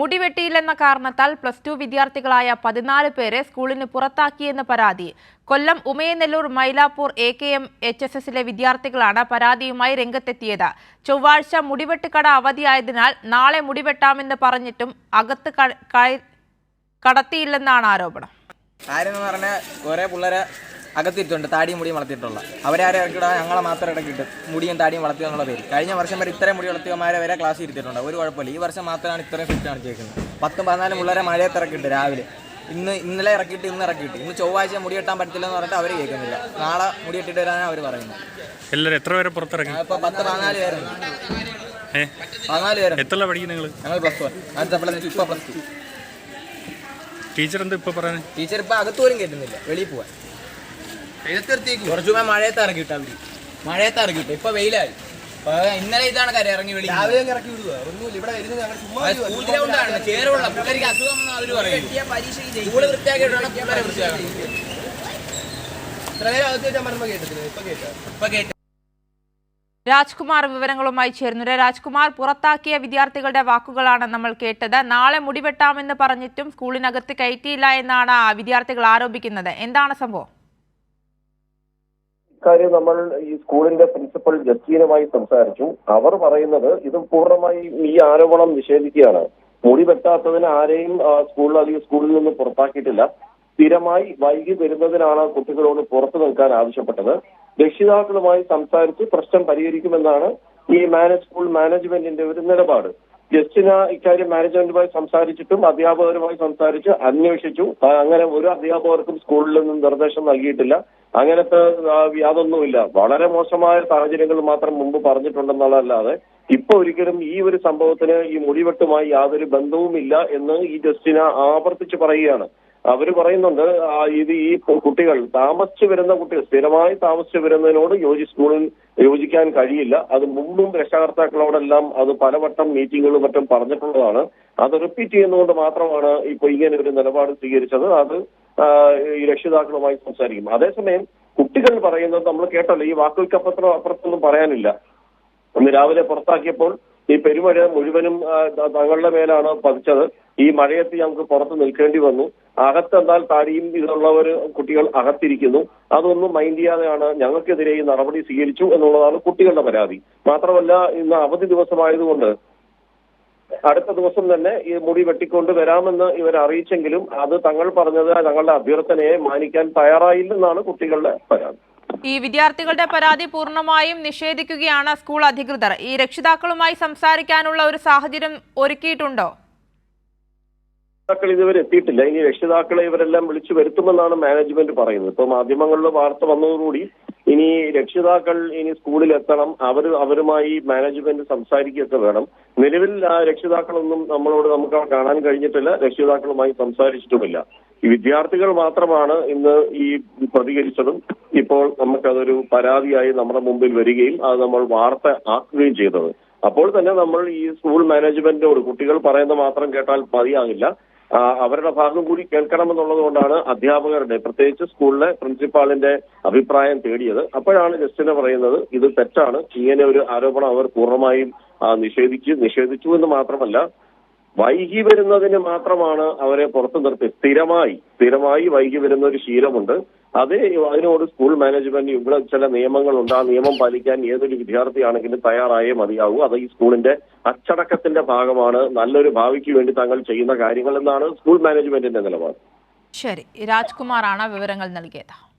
മുടിവെട്ടിയില്ലെന്ന കാരണത്താൽ plus two വിദ്യാർത്ഥികളായ പതിനാല് പേരെ സ്കൂളിന് പുറത്താക്കിയെന്ന പരാതി. Kollam Umayanallur Mylapore A K M H S എസിലെ വിദ്യാർത്ഥികളാണ് പരാതിയുമായി രംഗത്തെത്തിയത്. ചൊവ്വാഴ്ച മുടിവെട്ടുകട അവധിയായതിനാൽ നാളെ മുടിവെട്ടാമെന്ന് പറഞ്ഞിട്ടും അകത്ത് കടത്തിയില്ലെന്നാണ് ആരോപണം. ആരെന്ന് അകത്തിട്ടുണ്ട് താടിയും മുടിയും വളർത്തിയിട്ടുള്ള. അവരാരെ ഇറക്കിടാ ഞങ്ങളെ മാത്രം ഇടക്കിട്ട് മുടിയും താടിയും വളർത്തുക എന്നുള്ള പേര്. കഴിഞ്ഞ വർഷം വരെ ഇത്രയും മുടി വളർത്തിയമാരെ വരെ ക്ലാസ് ഇരുത്തിയിട്ടുണ്ട്. ഒരു കുഴപ്പമില്ല. ഈ വർഷം മാത്രമാണ് ഇത്രയും ഫിറ്റ് കാണിച്ചേക്കുന്നത് പത്തും പതിനാലും പിള്ളേരെ മഴയത്ത് ഇറക്കിയിട്ട് രാവിലെ. ഇന്ന് ഇന്നലെ ഇറക്കിയിട്ട് ഇന്ന് ഇറക്കിയിട്ട്. ഇന്ന് ചൊവ്വാഴ്ച മുടി കെട്ടാൻ പറ്റില്ല എന്ന് പറഞ്ഞിട്ട് അവർ കേൾക്കുന്നില്ല. നാളെ മുടി കെട്ടിട്ട് വരാനാണ് അവർ പറയുന്നത്. എല്ലാവരും എത്ര പേരെ പുറത്തിറങ്ങി ഇപ്പോൾ പത്ത് പതിനാല് പേരുണ്ട്. പതിനാല് പേര് എത്ര പഠിക്കുന്നത് നിങ്ങൾ ഞങ്ങൾ പ്ലസ് വൺ അടുത്ത പ്ലസ് ടു ഇപ്പോൾ പ്ലസ് ടു ടീച്ചർ എന്താ ഇപ്പൊ പറയുന്നത് ടീച്ചർ ഇപ്പൊ അകത്തോലും കയറ്റുന്നില്ല വെളിയിൽ പോവാൻ കുറച്ചു മുമ്പേ മഴയത്ത് ഇറക്കിയിട്ട് അവർ. മഴയത്ത് ഇറക്കിയിട്ട് ഇപ്പൊ വെയിലായി. ഇന്നലെ ഇതാണ് കര ഇറങ്ങി വെളി സ്കൂൾ ഗ്രൗണ്ടാണ് ചേരുള്ള പിള്ളേർക്ക് അസുഖം എന്ന് അവർ പറയും. സ്കൂൾ വൃത്തിയാക്കിയിട്ടാണ് പിള്ളേരെ വൃത്തിയാക്കുന്നത് രാജ്കുമാർ വിവരങ്ങളുമായി ചേർന്നു രാജ്കുമാർ പുറത്താക്കിയ വിദ്യാർത്ഥികളുടെ വാക്കുകളാണ് നമ്മൾ കേട്ടത്. നാളെ മുടിവെട്ടാമെന്ന് പറഞ്ഞിട്ടും സ്കൂളിനകത്ത് കയറ്റിയില്ല എന്നാണ് വിദ്യാർത്ഥികൾ ആരോപിക്കുന്നത്. എന്താണ് സംഭവം? ഇക്കാര്യം നമ്മൾ ഈ സ്കൂളിന്റെ പ്രിൻസിപ്പൽ ജസ്റ്റീനുമായി സംസാരിച്ചു. അവർ പറയുന്നത് ഇത് പൂർണമായി ഈ ആരോപണം നിഷേധിക്കുകയാണ്. മുടി വെട്ടാത്തതിന് ആരെയും സ്കൂളിൽ അല്ലെങ്കിൽ സ്കൂളിൽ നിന്ന് പുറത്താക്കിയിട്ടില്ല. സ്ഥിരമായി വൈകി വരുന്നതിനാണ് കുട്ടികളോട് പുറത്തു നിൽക്കാൻ ആവശ്യപ്പെട്ടത്. രക്ഷിതാക്കളുമായി സംസാരിച്ച് പ്രശ്നം പരിഹരിക്കുമെന്നാണ് ഈ മാനേജ് സ്കൂൾ മാനേജ്മെന്റിന്റെ ഒരു നിലപാട്. ജസ്റ്റിന് ഇക്കാര്യം മാനേജ്മെന്റുമായി സംസാരിച്ചിട്ടും അധ്യാപകരുമായി സംസാരിച്ച് അന്വേഷിച്ചു. അങ്ങനെ ഒരു അധ്യാപകർക്കും സ്കൂളിൽ നിന്നും നിർദ്ദേശം നൽകിയിട്ടില്ല. അങ്ങനത്തെ യാതൊന്നുമില്ല. വളരെ മോശമായ സാഹചര്യങ്ങൾ മാത്രം മുമ്പ് പറഞ്ഞിട്ടുണ്ടെന്നുള്ളതല്ലാതെ ഇപ്പൊ ഒരിക്കലും ഈ ഒരു സംഭവത്തിന് ഈ മുടിവെട്ടുമായി യാതൊരു ബന്ധവുമില്ല എന്ന് ഈ ജസ്റ്റിന ആവർത്തിച്ച് പറയുകയാണ്. അവർ പറയുന്നുണ്ട് ഇത് ഈ കുട്ടികൾ താമസിച്ചു വരുന്ന കുട്ടികൾ സ്ഥിരമായി താമസിച്ചു വരുന്നതിനോട് യോജി സ്കൂളിൽ യോജിക്കാൻ കഴിയില്ല. അത് മുമ്പും രക്ഷകർത്താക്കളോടെല്ലാം അത് പലവട്ടം മീറ്റിങ്ങുകളും മറ്റും പറഞ്ഞിട്ടുള്ളതാണ്. അത് റിപ്പീറ്റ് ചെയ്യുന്നതുകൊണ്ട് മാത്രമാണ് ഇപ്പൊ ഇങ്ങനെ ഒരു നിലപാട് സ്വീകരിച്ചത്. അത് ഈ രക്ഷിതാക്കളുമായി സംസാരിക്കും. അതേസമയം കുട്ടികൾ പറയുന്നത് നമ്മൾ കേട്ടല്ലോ ഈ വാക്കുകൾക്കപ്പുറം അപ്പുറത്തൊന്നും പറയാനില്ല. ഇന്ന് രാവിലെ പുറത്താക്കിയപ്പോൾ ഈ പെരുമഴ മുഴുവനും തങ്ങളുടെ മേലാണ് പതിച്ചത്. ഈ മഴയത്ത് ഞങ്ങൾക്ക് പുറത്ത് നിൽക്കേണ്ടി വന്നു. അകത്തെന്നാൽ താടിയും ഇതുള്ളവർ കുട്ടികൾ അകത്തിരിക്കുന്നു. അതൊന്നും മൈൻഡ് ചെയ്യാതെയാണ് ഞങ്ങൾക്കെതിരെ ഈ നടപടി സ്വീകരിച്ചു എന്നുള്ളതാണ് കുട്ടികളുടെ പരാതി. മാത്രമല്ല ഇന്ന് അവധി ദിവസമായതുകൊണ്ട് അടുത്ത ദിവസം തന്നെ ഈ മുടി വെട്ടിക്കൊണ്ട് വരാമെന്ന് ഇവർ അറിയിച്ചെങ്കിലും അത് തങ്ങൾ പറഞ്ഞത് തങ്ങളുടെ അഭ്യർത്ഥനയെ മാനിക്കാൻ തയ്യാറായില്ലെന്നാണ് കുട്ടികളുടെ പരാതി. ഈ വിദ്യാർത്ഥികളുടെ പരാതി പൂർണമായും നിഷേധിക്കുകയാണ് സ്കൂൾ അധികൃതർ. ഈ രക്ഷിതാക്കളുമായി സംസാരിക്കാനുള്ള ഒരു സാഹചര്യം ഒരുക്കിയിട്ടുണ്ടോ? രക്ഷിതാക്കൾ ഇതുവരെ എത്തിയിട്ടില്ല. ഇനി രക്ഷിതാക്കളെ ഇവരെല്ലാം വിളിച്ചു വരുത്തുമെന്നാണ് മാനേജ്മെന്റ് പറയുന്നത്. ഇപ്പൊ മാധ്യമങ്ങളിൽ വാർത്ത വന്നതോടുകൂടി ഇനി രക്ഷിതാക്കൾ ഇനി സ്കൂളിൽ എത്തണം അവർ അവരുമായി മാനേജ്മെന്റ് സംസാരിക്കുകയൊക്കെ വേണം. നിലവിൽ ആ രക്ഷിതാക്കളൊന്നും നമ്മളോട് നമുക്ക് കാണാൻ കഴിഞ്ഞിട്ടില്ല. രക്ഷിതാക്കളുമായി സംസാരിച്ചിട്ടുമില്ല. ഈ വിദ്യാർത്ഥികൾ മാത്രമാണ് ഇന്ന് ഈ പ്രതികരിച്ചതും. ഇപ്പോൾ നമുക്കതൊരു പരാതിയായി നമ്മുടെ മുമ്പിൽ വരികയും അത് നമ്മൾ വാർത്ത ആക്കുകയും ചെയ്തത്. അപ്പോൾ തന്നെ നമ്മൾ ഈ സ്കൂൾ മാനേജ്മെന്റിനോട് കുട്ടികൾ പറയുന്നത് മാത്രം കേട്ടാൽ മതിയാകില്ല. അവരുടെ ഭാഗം കൂടി കേൾക്കണമെന്നുള്ളത് കൊണ്ടാണ് അധ്യാപകരുടെ പ്രത്യേകിച്ച് സ്കൂളിലെ പ്രിൻസിപ്പാളിന്റെ അഭിപ്രായം തേടിയത്. അപ്പോഴാണ് ജസ്റ്റിന് പറയുന്നത് ഇത് തെറ്റാണ്. ഇങ്ങനെ ഒരു ആരോപണം അവർ പൂർണമായും നിഷേധിച്ചു നിഷേധിച്ചു എന്ന് മാത്രമല്ല വൈകി വരുന്നതിന് മാത്രമാണ് അവരെ പുറത്തു നിർത്തി. സ്ഥിരമായി സ്ഥിരമായി വൈകി വരുന്ന ഒരു ശീലമുണ്ട്. അത് അതിനോട് സ്കൂൾ മാനേജ്മെന്റ് ഇവിടെ ചില നിയമങ്ങളുണ്ട്. ആ നിയമം പാലിക്കാൻ ഏതൊരു വിദ്യാർത്ഥിയാണെങ്കിലും തയ്യാറായേ മതിയാവൂ. അത് ഈ സ്കൂളിന്റെ അച്ചടക്കത്തിന്റെ ഭാഗമാണ്. നല്ലൊരു ഭാവിക്ക് വേണ്ടി താങ്കൾ ചെയ്യുന്ന കാര്യങ്ങൾ എന്നാണ് സ്കൂൾ മാനേജ്മെന്റിന്റെ നിലപാട്. ശരി. രാജ്കുമാറാണ് വിവരങ്ങൾ നൽകിയത്.